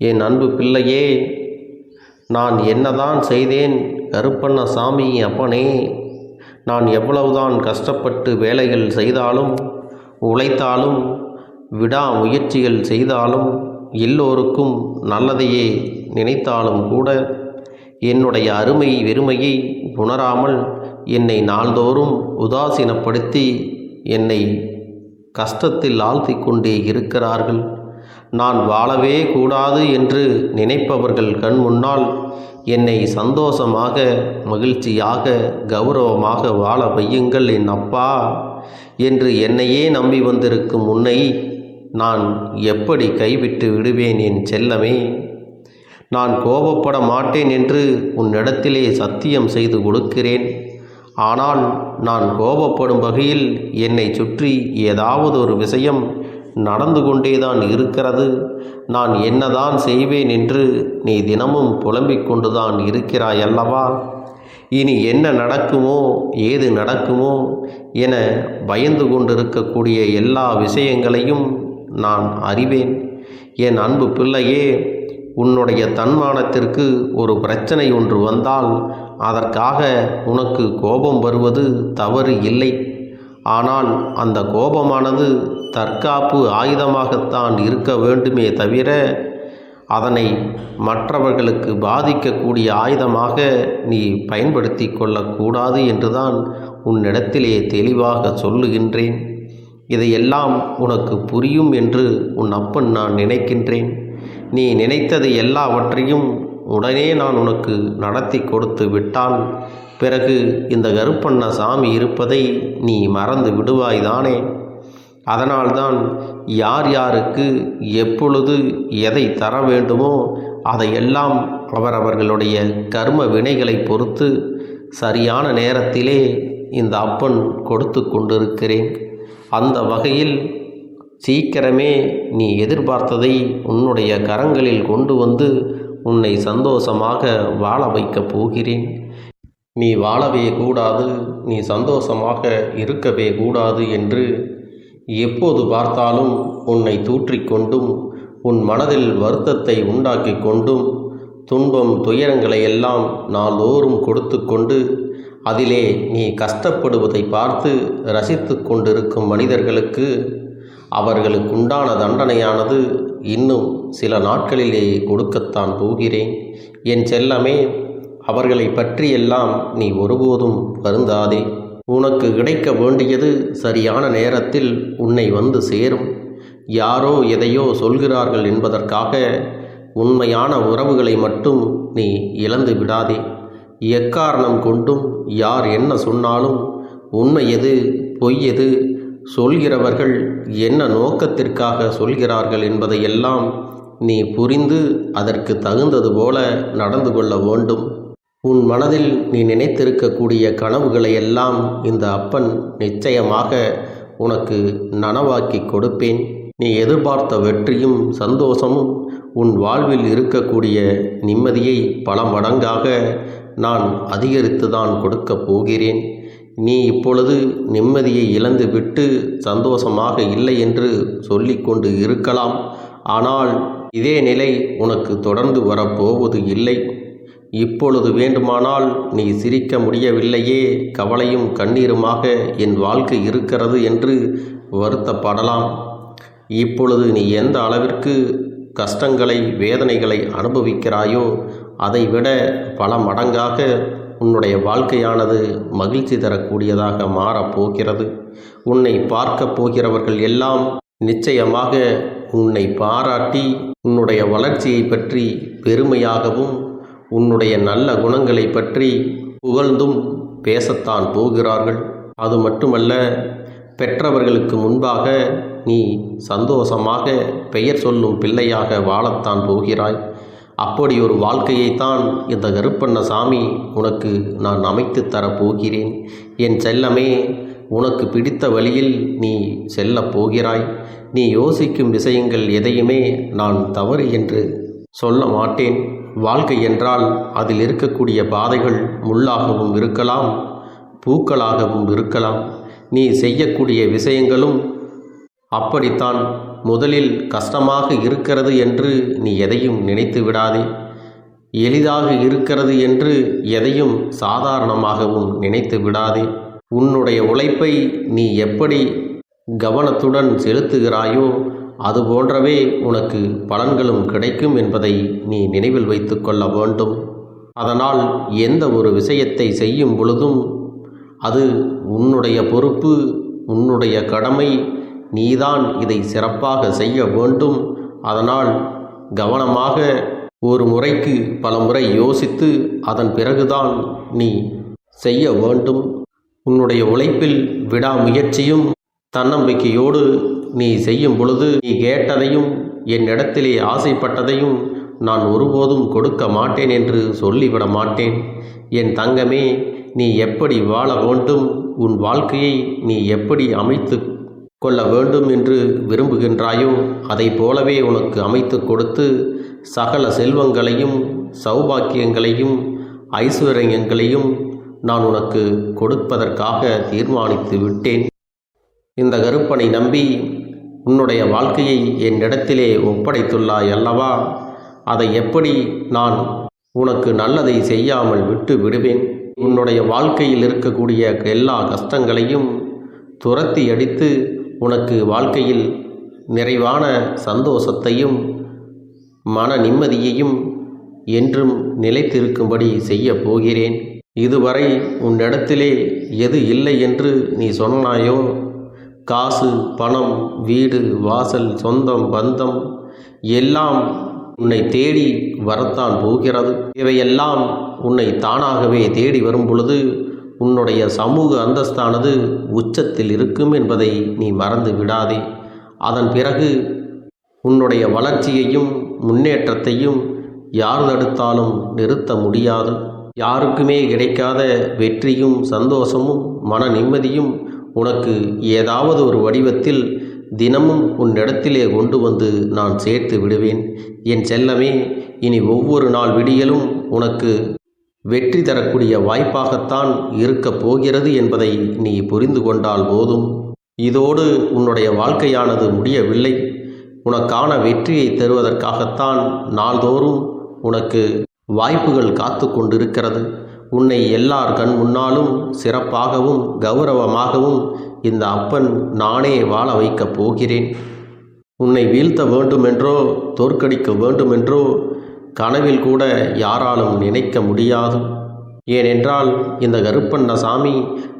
என் அன்பு பிள்ளையே நான் என்னதான் செய்தேன் கருப்பண்ண சாமி அப்பனே நான் எவ்வளவுதான் கஷ்டப்பட்டு வேலைகள் செய்தாலும் உழைத்தாலும் விடாமுயற்சிகள் செய்தாலும் எல்லோருக்கும் நல்லதையே நினைத்தாலும் கூட என்னுடைய அருமை வெறுமையை உணராமல் என்னை நாள்தோறும் உதாசீனப்படுத்தி என்னை கஷ்டத்தில் ஆழ்த்தி கொண்டே இருக்கிறார்கள். நான் வாழவே கூடாது என்று நினைப்பவர்கள் கண் முன்னால் என்னை சந்தோஷமாக மகிழ்ச்சியாக கௌரவமாக வாழ வையுங்கள் என் அப்பா என்று என்னையே நம்பி வந்திருக்கும் உன்னை நான் எப்படி கைவிட்டு விடுவேன் என் செல்லமே? நான் கோபப்பட மாட்டேன் என்று உன்னிடத்திலே சத்தியம் செய்து கொடுக்கிறேன். ஆனால் நான் கோபப்படும் வகையில் என்னை சுற்றி ஏதாவது ஒரு விஷயம் நடந்து கொண்டேதான் இருக்கிறது. நான் என்னதான் செய்வேன் என்று நீ தினமும் புலம்பிக் கொண்டுதான் இருக்கிறாய் அல்லவா இனி என்ன நடக்குமோ ஏது நடக்குமோ என பயந்து கொண்டிருக்கக்கூடிய எல்லா விஷயங்களையும் நான் அறிவேன். என் அன்பு பிள்ளையே உன்னுடைய தன்மானத்திற்கு ஒரு பிரச்சனை ஒன்று வந்தால் அதற்காக உனக்கு கோபம் வருவது தவறு இல்லை. ஆனால் அந்த கோபமானது தற்காப்பு ஆயுதமாகத்தான் இருக்க வேண்டுமே தவிர அதனை மற்றவர்களுக்கு பாதிக்கக்கூடிய ஆயுதமாக நீ பயன்படுத்தி கொள்ளக்கூடாது என்றுதான் உன்னிடத்திலே தெளிவாக சொல்லுகின்றேன். இதையெல்லாம் உனக்கு புரியும் என்று உன் அப்பன் நான் நினைக்கின்றேன். நீ நினைத்தது எல்லாவற்றையும் உடனே நான் உனக்கு நடத்தி கொடுத்து விட்டால் பிறகு இந்த கருப்பண்ண சாமி இருப்பதை நீ மறந்து விடுவாய்தானே அதனால்தான் யார் யாருக்கு எப்பொழுது எதை தர வேண்டுமோ அதையெல்லாம் அவரவர்களுடைய கர்ம வினைகளை பொறுத்து சரியான நேரத்திலே இந்த அப்பன் கொடுத்து கொண்டிருக்கிறேன். அந்த வகையில் சீக்கிரமே நீ எதிர்பார்த்ததை உன்னுடைய கரங்களில் கொண்டு வந்து உன்னை சந்தோஷமாக வாழ வைக்கப் போகிறேன். நீ வாழவே கூடாது நீ சந்தோஷமாக இருக்கவே கூடாது என்று எப்போது பார்த்தாலும் உன்னை தூற்றிக்கொண்டும் உன் மனதில் வருத்தத்தை உண்டாக்கி கொண்டும் துன்பம் துயரங்களை எல்லாம் நாளோறும் கொடுத்து கொண்டு அதிலே நீ கஷ்டப்படுவதை பார்த்து ரசித்து கொண்டிருக்கும் மனிதர்களுக்கு அவர்களுக்குண்டான தண்டனையானது இன்னும் சில நாட்களிலே கொடுக்கத்தான் போகிறேன். என் செல்லமே அவர்களை பற்றியெல்லாம் நீ ஒருபோதும் வருந்தாதே. உனக்கு கிடைக்க வேண்டியது சரியான நேரத்தில் உன்னை வந்து சேரும். யாரோ எதையோ சொல்கிறார்கள் என்பதற்காக உண்மையான உறவுகளை மட்டும் நீ இழந்து விடாதே. எக்காரணம் கொண்டும் யார் என்ன சொன்னாலும் உண்மை எது பொய் எது சொல்கிறவர்கள் என்ன நோக்கத்திற்காக சொல்கிறார்கள் என்பதையெல்லாம் நீ புரிந்து அதற்கு தகுந்தது போல நடந்து கொள்ள வேண்டும். உன் மனதில் நீ நினைத்திருக்கக்கூடிய கனவுகளை எல்லாம் இந்த அப்பன் நிச்சயமாக உனக்கு நனவாக்கி கொடுப்பேன். நீ எதிர்பார்த்த வெற்றியும் சந்தோஷமும் உன் வாழ்வில் இருக்கக்கூடிய நிம்மதியை பல மடங்காக நான் அதிகரித்து தான் கொடுக்கப் போகிறேன். நீ இப்பொழுது நிம்மதியை இழந்து விட்டு சந்தோஷமாக இல்லை என்று சொல்லிக்கொண்டு இருக்கலாம். ஆனால் இதே நிலை உனக்கு தொடர்ந்து வரப்போவது இல்லை. இப்பொழுது வேண்டுமானால் நீ சிரிக்க முடியவில்லையே கவலையும் கண்ணீருமாக என் வாழ்க்கை இருக்கிறது என்று வருத்தப்படலாம். இப்பொழுது நீ எந்த அளவிற்கு கஷ்டங்களை வேதனைகளை அனுபவிக்கிறாயோ அதைவிட பல மடங்காக உன்னுடைய வாழ்க்கையானது மகிழ்ச்சி தரக்கூடியதாக மாறப்போகிறது உன்னை பார்க்கப் போகிறவர்கள் எல்லாம் நிச்சயமாக உன்னை பாராட்டி உன்னுடைய வளர்ச்சியை பற்றி பெருமையாகவும் உன்னுடைய நல்ல குணங்களை பற்றி புகழ்ந்தும் பேசத்தான் போகிறார்கள். அது மட்டுமல்ல பெற்றவர்களுக்கு முன்பாக நீ சந்தோஷமாக பெயர் சொல்லும் பிள்ளையாக வாழத்தான் போகிறாய். அப்படி ஒரு வாழ்க்கையைத்தான் இந்த கருப்பண்ண சாமி உனக்கு நான் அமைத்து தரப்போகிறேன் என் செல்லமே உனக்கு பிடித்த வழியில் நீ செல்லப் போகிறாய். நீ யோசிக்கும் விஷயங்கள் எதையுமே நான் தவறு என்று சொல்ல மாட்டேன். வாழ்க்கை என்றால் அதில் இருக்கக்கூடிய பாதைகள் முள்ளாகவும் இருக்கலாம் பூக்களாகவும் இருக்கலாம். நீ செய்யக்கூடிய விஷயங்களும் அப்படித்தான். முதலில் கஷ்டமாக இருக்கிறது என்று நீ எதையும் நினைத்து விடாதே. எளிதாக இருக்கிறது என்று எதையும் சாதாரணமாகவும் நினைத்து விடாதே. உன்னுடைய உழைப்பை நீ எப்படி கவனத்துடன் செலுத்துகிறாயோ அது போன்றவே உனக்கு பலன்களும் கிடைக்கும் என்பதை நீ நினைவில் வைத்து கொள்ள வேண்டும். அதனால் எந்த ஒரு விஷயத்தை செய்யும் பொழுதும் அது உன்னுடைய பொறுப்பு உன்னுடைய கடமை நீதான் இதை சிறப்பாக செய்ய வேண்டும். அதனால் கவனமாக ஒரு முறைக்கு பல முறை யோசித்து அதன் பிறகுதான் நீ செய்ய வேண்டும். உன்னுடைய உழைப்பில் விடாமுயற்சியும் தன்னம்பிக்கையோடு நீ செய்யும் பொழுது நீ கேட்டதையும் என்னிடத்திலே ஆசைப்பட்டதையும் நான் ஒருபோதும் கொடுக்க மாட்டேன் என்று சொல்லிவிட மாட்டேன். என் தங்கமே நீ எப்படி வாழ வேண்டும்? உன் வாழ்க்கையை நீ எப்படி அமைத்து கொள்ள வேண்டும் என்று விரும்புகின்றாயோ அதை போலவே உனக்கு அமைத்து கொடுத்து சகல செல்வங்களையும் சௌபாக்கியங்களையும் ஐஸ்வர்யங்களையும் நான் உனக்கு கொடுப்பதற்காக தீர்மானித்து விட்டேன். இந்த கருப்பனை நம்பி உன்னுடைய வாழ்க்கையை என்னிடத்திலே ஒப்படைத்துள்ளாய் அல்லவா? அதை எப்படி நான் உனக்கு நல்லதை செய்யாமல் விட்டு விடுவேன்? உன்னுடைய வாழ்க்கையில் இருக்கக்கூடிய எல்லா கஷ்டங்களையும் துரத்தி அடித்து உனக்கு வாழ்க்கையில் நிறைவான சந்தோஷத்தையும் மன நிம்மதியையும் என்றும் நிலைத்திருக்கும்படி செய்யப் போகிறேன். இதுவரை உன்னிடத்திலே எது இல்லை என்று நீ சொன்னாயோ? காசு பணம் வீடு வாசல் சொந்தம் பந்தம் எல்லாம் உன்னை தேடி வரத்தான் போகிறது. இவையெல்லாம் உன்னை தானாகவே தேடி வரும் பொழுது உன்னுடைய சமூக அந்தஸ்தானது உச்சத்தில் இருக்கும் என்பதை நீ மறந்து விடாதே. அதன் பிறகு உன்னுடைய வளர்ச்சியையும் முன்னேற்றத்தையும் யார் தடுத்தாலும் நிறுத்த முடியாது. யாருக்குமே கிடைக்காத வெற்றியும் சந்தோஷமும் மன நிம்மதியும் உனக்கு ஏதாவது ஒரு வடிவத்தில் தினமும் உன்னிடத்திலே கொண்டு வந்து நான் சேர்த்து விடுவேன். என் செல்லமே இனி ஒவ்வொரு நாள் விடியலும் உனக்கு வெற்றி தரக்கூடிய வாய்ப்பாகத்தான் இருக்கப் போகிறது என்பதை நீ புரிந்து கொண்டால் போதும். இதோடு உன்னுடைய வாழ்க்கையானது முடியவில்லை. உனக்கான வெற்றியை தருவதற்காகத்தான் நாள்தோறும் உனக்கு வாய்ப்புகள் காத்து கொண்டிருக்கிறது. உன்னை எல்லார் கண் முன்னாலும் சிறப்பாகவும் கௌரவமாகவும் இந்த அப்பன் நானே வாழ வைக்கப் போகிறேன். உன்னை வீழ்த்த வேண்டுமென்றோ தோற்கடிக்க வேண்டுமென்றோ கனவில் கூட யாராலும் நினைக்க முடியாது. ஏனென்றால் இந்த கருப்பண்ண சாமி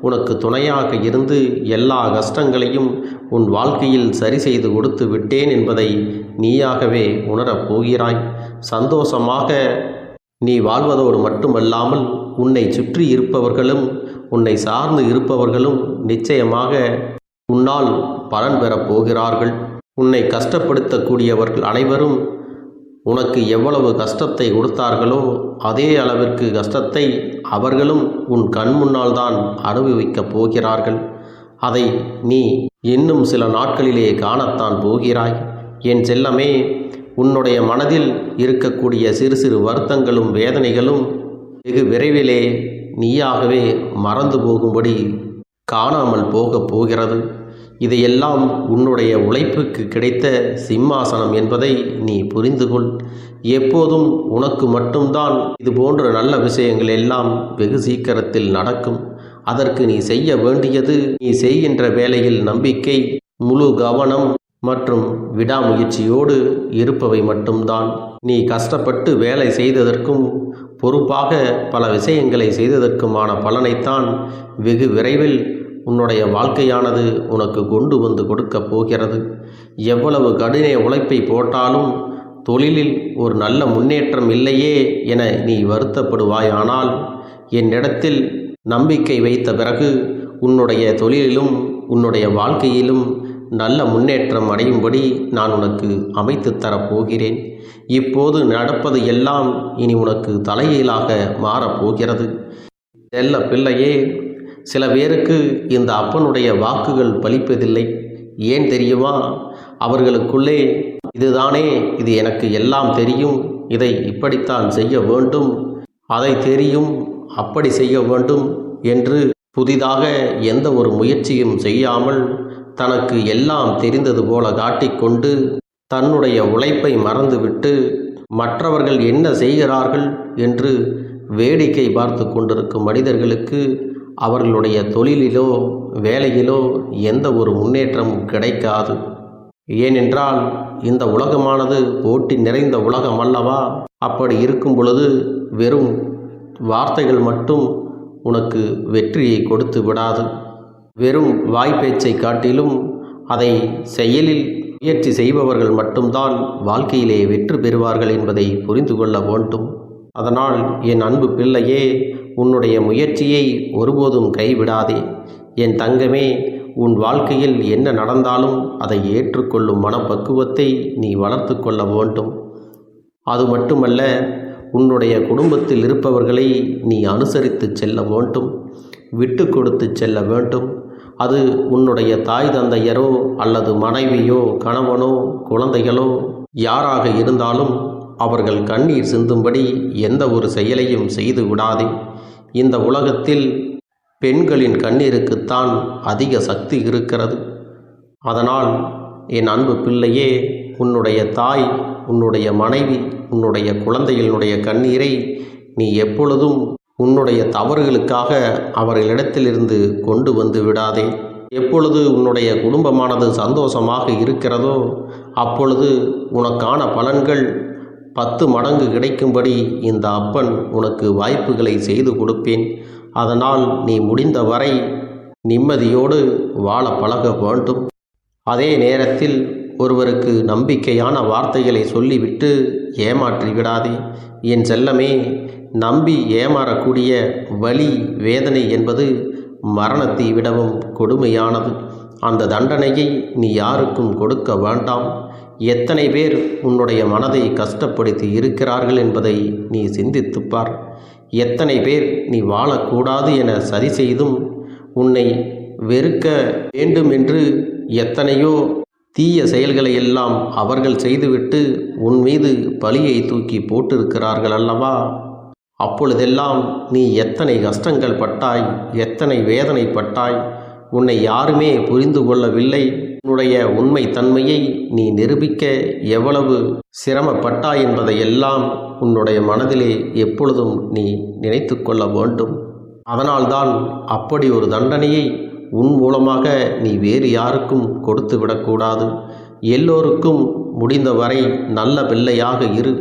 உனக்கு துணையாக இருந்து எல்லா கஷ்டங்களையும் உன் வாழ்க்கையில் சரி செய்து கொடுத்து விட்டேன் என்பதை நீயாகவே உணரப் போகிறாய். சந்தோஷமாக நீ வாழ்வதோடு மட்டுமல்லாமல் உன்னை சுற்றி இருப்பவர்களும் உன்னை சார்ந்து இருப்பவர்களும் நிச்சயமாக உன்னால் பலன் பெறப் போகிறார்கள். உன்னை கஷ்டப்படுத்தக்கூடியவர்கள் அனைவரும் உனக்கு எவ்வளவு கஷ்டத்தை கொடுத்தார்களோ அதே அளவிற்கு கஷ்டத்தை அவர்களும் உன் கண் முன்னால் தான் அனுபவிக்கப் போகிறார்கள். அதை நீ இன்னும் சில நாட்களிலே காணத்தான் போகிறாய். என் செல்லமே உன்னுடைய மனதில் இருக்கக்கூடிய சிறு சிறு வருத்தங்களும் வேதனைகளும் வெகு விரைவிலே நீயாகவே மறந்து போகும்படி காணாமல் போகப் போகிறது. இதையெல்லாம் உன்னுடைய உழைப்புக்கு கிடைத்த சிம்மாசனம் என்பதை நீ புரிந்து கொள் எப்போதும் உனக்கு மட்டும்தான் இது போன்ற நல்ல விஷயங்கள் எல்லாம் வெகு சீக்கிரத்தில் நடக்கும். அதற்கு நீ செய்ய வேண்டியது நீ செய்கின்ற வேலையில் நம்பிக்கை முழு கவனம் மற்றும் விடாமுயற்சியோடு இருப்பவை மட்டும்தான். நீ கஷ்டப்பட்டு வேலை செய்ததற்கும் பொறுப்பாக பல விஷயங்களை செய்ததற்குமான பலனைத்தான் வெகு விரைவில் உன்னுடைய வாழ்க்கையானது உனக்கு கொண்டு வந்து கொடுக்கப் போகிறது. எவ்வளவு கடின உழைப்பை போட்டாலும் தொழிலில் ஒரு நல்ல முன்னேற்றம் இல்லையே என நீ வருத்தப்படுவாயானால் என்னிடத்தில் நம்பிக்கை வைத்த பிறகு உன்னுடைய தொழிலிலும் உன்னுடைய வாழ்க்கையிலும் நல்ல முன்னேற்றம் அடையும்படி நான் உனக்கு அமைத்து தரப்போகிறேன் இப்போது நடப்பது எல்லாம் இனி உனக்கு தலையீலாக மாறப்போகிறது செல்ல பிள்ளையே சில பேருக்கு இந்த அப்பனுடைய வாக்குகள் பலிப்பதில்லை. ஏன் தெரியுமா? அவர்களுக்குள்ளே இதுதானே இது எனக்கு எல்லாம் தெரியும். இதை இப்படித்தான் செய்ய வேண்டும். அதை தெரியும் அப்படி செய்ய வேண்டும் என்று புதிதாக எந்த ஒரு முயற்சியும் செய்யாமல் தனக்கு எல்லாம் தெரிந்தது போல காட்டிக்கொண்டு தன்னுடைய உழைப்பை மறந்துவிட்டு மற்றவர்கள் என்ன செய்கிறார்கள் என்று வேடிக்கை பார்த்து கொண்டிருக்கும் மனிதர்களுக்கு அவர்களுடைய தொழிலிலோ வேலையிலோ எந்த ஒரு முன்னேற்றமும் கிடைக்காது. ஏனென்றால் இந்த உலகமானது போட்டி நிறைந்த உலகம் அல்லவா? அப்படி இருக்கும் பொழுது வெறும் வார்த்தைகள் மட்டும் உனக்கு வெற்றியை கொடுத்து விடாது. வெறும் வாய்ப்பேச்சை காட்டிலும் அதை செயலில் முயற்சி செய்பவர்கள் மட்டும்தான் வாழ்க்கையிலே வெற்றி பெறுவார்கள் என்பதை புரிந்து கொள்ள வேண்டும். அதனால் என் அன்பு பிள்ளையே உன்னுடைய முயற்சியை ஒருபோதும் கைவிடாதே. என் தங்கமே உன் வாழ்க்கையில் என்ன நடந்தாலும் அதை ஏற்றுக்கொள்ளும் மனப்பக்குவத்தை நீ வளர்த்து கொள்ள வேண்டும். அது மட்டுமல்ல உன்னுடைய குடும்பத்தில் இருப்பவர்களை நீ அனுசரித்து செல்ல வேண்டும் விட்டு கொடுத்து செல்ல வேண்டும். அது உன்னுடைய தாய் தந்தையரோ அல்லது மனைவியோ கணவனோ குழந்தைகளோ யாராக இருந்தாலும் அவர்கள் கண்ணீர் சிந்தும்படி எந்த ஒரு செயலையும் செய்து விடாதே. இந்த உலகத்தில் பெண்களின் கண்ணீருக்குத்தான் அதிக சக்தி இருக்கிறது. அதனால் என் அன்பு பிள்ளையே உன்னுடைய தாய் உன்னுடைய மனைவி உன்னுடைய குழந்தைகளுடைய கண்ணீரை நீ எப்பொழுதும் உன்னுடைய தவறுகளுக்காக அவர்களிடத்திலிருந்து கொண்டு வந்து விடாதே. எப்பொழுது உன்னுடைய குடும்பமானது சந்தோஷமாக இருக்கிறதோ அப்பொழுது உனக்கான பலன்கள் பத்து மடங்கு கிடைக்கும்படி இந்த அப்பன் உனக்கு வாய்ப்புகளை செய்து கொடுப்பேன். அதனால் நீ முடிந்தவரை நிம்மதியோடு வாழ பழக வேண்டும். அதே நேரத்தில் ஒருவருக்கு நம்பிக்கையான வார்த்தைகளை சொல்லிவிட்டு ஏமாற்றி விடாதே என் செல்லமே நம்பி ஏமாறக்கூடிய வலி வேதனை என்பது மரணத்தை விடவும் கொடுமையானது. அந்த தண்டனையை நீ யாருக்கும் கொடுக்க வேண்டாம். எத்தனை பேர் உன்னுடைய மனதை கஷ்டப்படுத்தி இருக்கிறார்கள் என்பதை நீ சிந்தித்துப்பார் எத்தனை பேர் நீ வாழக்கூடாது என சதி செய்தும் உன்னை வெறுக்க வேண்டும் என்று எத்தனையோ தீய செயல்களை எல்லாம் அவர்கள் செய்துவிட்டு உன் மீது பழியை தூக்கி போட்டிருக்கிறார்கள் அல்லவா? அப்பொழுதெல்லாம் நீ எத்தனை கஷ்டங்கள் பட்டாய் எத்தனை வேதனை பட்டாய் உன்னை யாருமே புரிந்து கொள்ளவில்லை. உன்னுடைய உண்மை தன்மையை நீ நிரூபிக்க எவ்வளவு சிரமப்பட்டாய் என்பதையெல்லாம் உன்னுடைய மனதிலே எப்பொழுதும் நீ நினைத்து கொள்ள வேண்டும். அதனால்தான் அப்படி ஒரு தண்டனையை உன் மூலமாக நீ வேறு யாருக்கும் கொடுத்து விடக்கூடாது எல்லோருக்கும் முடிந்தவரை நல்ல பிள்ளையாக இரு.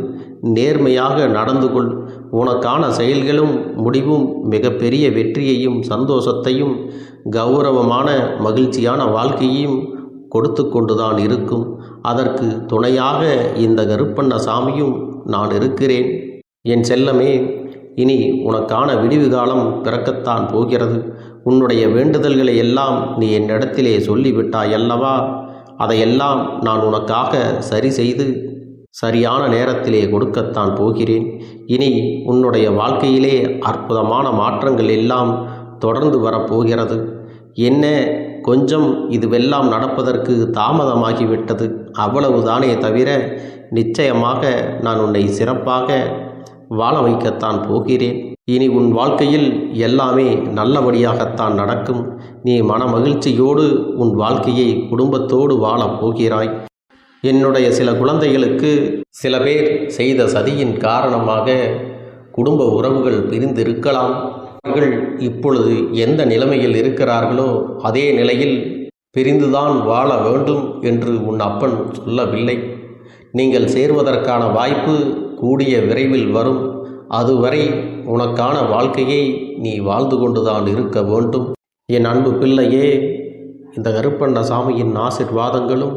நேர்மையாக நடந்து கொள். உனக்கான செயல்களும் முடிவும் மிகப்பெரிய வெற்றியையும் சந்தோஷத்தையும் கௌரவமான மகிழ்ச்சியான வாழ்க்கையையும் கொடுத்து கொண்டுதான் இருக்கும். அதற்கு துணையாக இந்த கருப்பண்ண சாமியும் நான் இருக்கிறேன். என் செல்லமே இனி உனக்கான விடிவு காலம் பிறக்கத்தான் போகிறது. உன்னுடைய வேண்டுதல்களை எல்லாம் நீ என்னிடத்திலே சொல்லிவிட்டாய் அல்லவா அதையெல்லாம் நான் உனக்காக சரி செய்து சரியான நேரத்திலே கொடுக்கத்தான் போகிறேன். இனி உன்னுடைய வாழ்க்கையிலே அற்புதமான மாற்றங்கள் எல்லாம் தொடர்ந்து வரப்போகிறது. என்ன கொஞ்சம் இதுவெல்லாம் நடப்பதற்கு தாமதமாகிவிட்டது. அவ்வளவுதானே தவிர நிச்சயமாக நான் உன்னை சிறப்பாக வாழ வைக்கத்தான் போகிறேன். இனி உன் வாழ்க்கையில் எல்லாமே நல்லபடியாகத்தான் நடக்கும். நீ மன மகிழ்ச்சியோடு உன் வாழ்க்கையை குடும்பத்தோடு வாழப் போகிறாய். என்னுடைய சில குழந்தைகளுக்கு சில பேர் செய்த சதியின் காரணமாக குடும்ப உறவுகள் பிரிந்திருக்கலாம். அவர்கள் இப்பொழுது எந்த நிலைமையில் இருக்கிறார்களோ அதே நிலையில் பிரிந்துதான் வாழ வேண்டும் என்று உன் அப்பன் சொல்லவில்லை. நீங்கள் சேர்வதற்கான வாய்ப்பு கூடிய விரைவில் வரும். அதுவரை உனக்கான வாழ்க்கையை நீ வாழ்ந்து கொண்டுதான் இருக்க வேண்டும். என் அன்பு பிள்ளையே இந்த கருப்பண்ண சாமியின் ஆசிர்வாதங்களும்